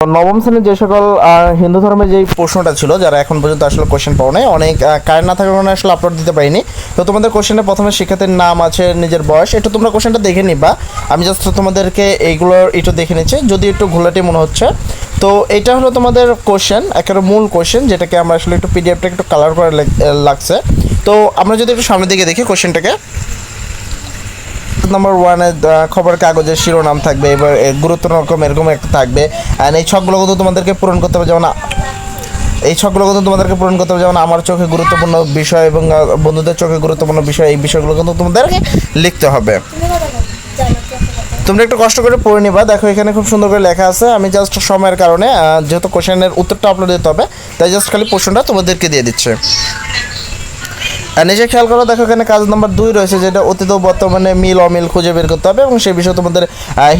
নবম শ্রেণির যে সকল হিন্দু ধর্মের যে প্রশ্নটা ছিল, যারা এখন পর্যন্ত আসলে কোশ্চেন পাও নাই, অনেক কারেন্ট না থাকার কারণে আসলে আপলোড দিতে পারিনি। তো তোমাদের কোশ্চেনে প্রথমে শিক্ষার্থীর নাম আছে, নিজের বয়স। একটু তোমরা কোশ্চেনটা দেখে নিবা। আমি জাস্ট তোমাদেরকে এইগুলোর একটু দেখে নিচ্ছি, যদি একটু ঘোলাটি মনে হচ্ছে। তো এটা হলো তোমাদের কোশ্চেন একেবারে মূল কোশ্চেন যেটাকে আমরা আসলে একটু পিডিএফটা একটু কালার করে লাগছে। তো আমরা যদি একটু সামনের দিকে দেখি কোশ্চেনটাকে নাম্বার ওয়ানে খবর কাগজের শিরোনাম থাকবে, এবার গুরুত্ব রকম এরকম একটা থাকবে। অ্যান্ড এই ছকগুলো কিন্তু তোমাদেরকে পূরণ করতে হবে, যেমন এই ছকগুলো কিন্তু তোমাদেরকে পূরণ করতে হবে, যেমন, আমার চোখে গুরুত্বপূর্ণ বিষয় এবং বন্ধুদের চোখে গুরুত্বপূর্ণ বিষয়, এই বিষয়গুলো কিন্তু তোমাদেরকে লিখতে হবে। তোমরা একটু কষ্ট করে পড়ে নিবা। দেখো, এখানে খুব সুন্দর করে লেখা আছে, আমি জাস্ট সময়ের কারণে যেহেতু কোশ্চেনের উত্তরটা আপলোড দিতে হবে, তাই জাস্ট খালি প্রশ্নটা তোমাদেরকে দিয়ে দিচ্ছে। নিজে খেয়াল করো, দেখো এখানে কাজ নাম্বার দুই রয়েছে, যেটা অতীত বর্তমানে মিল অমিল খুঁজে বের করতে হবে এবং সেই বিষয়ে তোমাদের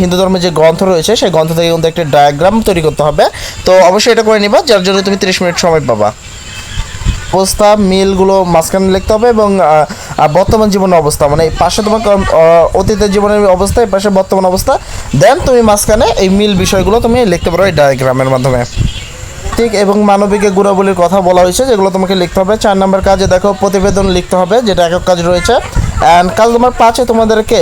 হিন্দু ধর্মের যে গ্রন্থ রয়েছে, সেই গ্রন্থ থেকে কিন্তু একটা ডায়াগ্রাম তৈরি করতে হবে। তো অবশ্যই এটা করে নিবা, যার জন্য তুমি তিরিশ মিনিট সময় পাবা। অবস্থা মিলগুলো মাঝখানে লিখতে হবে এবং বর্তমান জীবনের অবস্থা মানে এই পাশে তোমার অতীতের জীবনের অবস্থা, এই পাশে বর্তমান অবস্থা। দেন তুমি মাঝখানে এই মিল বিষয়গুলো তুমি লিখতে পারো এই ডায়াগ্রামের মাধ্যমে। ঠিক এবং মানবিক গুণাবলীর কথা বলা হয়েছে, যেগুলো তোমাকে লিখতে হবে। চার নম্বর কাজে দেখো, প্রতিবেদন লিখতে হবে, যেটা একক কাজ রয়েছে। অ্যান্ড কাজ তোমার পাঁচে তোমাদেরকে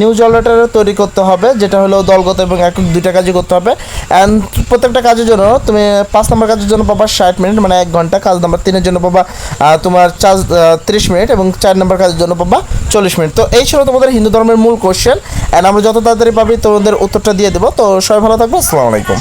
নিউজ লেটার তৈরি করতে হবে, যেটা হলো দলগত এবং একক দুইটা কাজই করতে হবে। অ্যান্ড প্রত্যেকটা কাজের জন্য তুমি পাঁচ নম্বর কাজের জন্য পাবা ষাট মিনিট মানে এক ঘণ্টা। কাজ নম্বর তিনের জন্য পাবা তোমার চার তিরিশ মিনিট এবং চার নম্বর কাজের জন্য পাবা চল্লিশ মিনিট। তো এই ছিল তোমাদের হিন্দু ধর্মের মূল কোশ্চেন অ্যান্ড আমরা যত তাড়াতাড়ি পাবি তোমাদের উত্তরটা দিয়ে দেবো। তো সবাই ভালো থাকবে, আসসালামু আলাইকুম।